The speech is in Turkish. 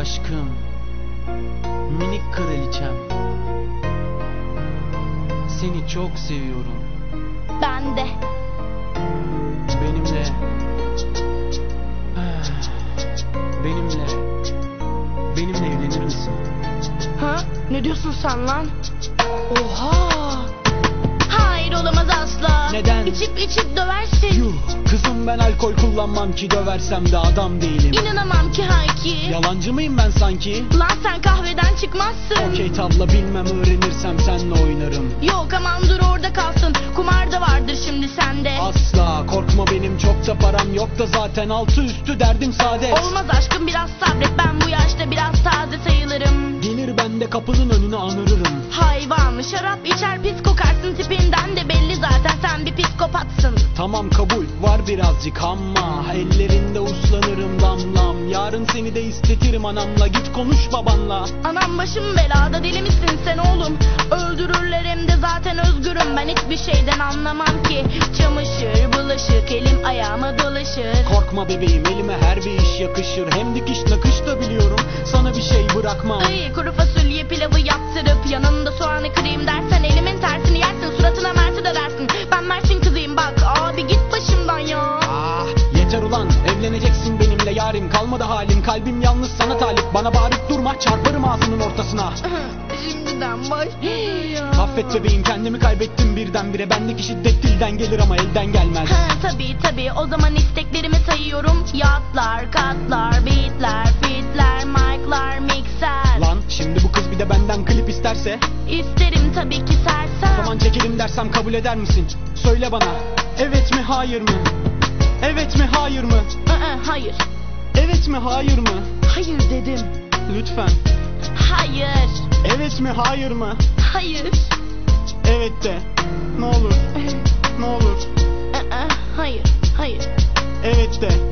aşkım Minik kraliçem Seni çok seviyorum Ben de. Benimle Benimle Benimle evlenir misin? Ha? Ne diyorsun sen lan? Oha! Hayır olamaz asla. Neden? İçip içip döversin. Yuh kızım ben alkol kullanmam ki döversem de adam değilim İnanamam ki Hayki. Yalancı mıyım ben sanki? Lan sen kahveden çıkmazsın. Okey tabla bilmem öğrenirsem senle oynarım Yok aman dur orada kalsın. Kumar da vardır şimdi sende. Asla korkma benim çok da param yok da zaten altı üstü derdim saadet Olmaz aşkım biraz sabret. Ben bu yaşta biraz taze sayılırım. Gelir ben de kapının önüne anırırım Hayvan şarap içer pis kokarsın tipinden de belli zaten sen bir psikopatsın. Tamam kabul. Var birazcık ama Ellerinde uslanırım damlam Yarın seni de istetirim anamla. Git konuş babanla. Anam başım belada deli misin sen oğlum? Öldürürler hem de zaten özgürüm. Ben hiçbir şeyden anlamam ki. Çamaşır bulaşık elim ayağıma dolaşır. Korkma bebeğim elime her bir iş yakışır. Hem dikiş nakış da biliyorum. Sana bir şey bırakmam. Ay yarim Kalmadı halim. Kalbim yalnız sana talip. Bana bağırıp durma çarparım ağzının ortasına. Şimdiden başlıyor ya. Affet bebeğim kendimi kaybettim birdenbire. Bendeki şiddet dilden gelir ama elden gelmez. Ha, tabii tabii. O zaman isteklerimi sayıyorum. Yatlar, katlar, beatler, fitler, mic'lar, mikser Lan şimdi bu kız bir de benden klip isterse? İsterim tabii ki O sersem. Zaman çekelim dersem kabul eder misin? Söyle bana. Evet mi hayır mı? Evet mi hayır mı? Aa, Hayır, Evet mi hayır mı? hayır dedim. Lütfen. Hayır, evet mi hayır mı? hayır. Evet de. Ne olur. Ne olur. Hayır, hayır, evet de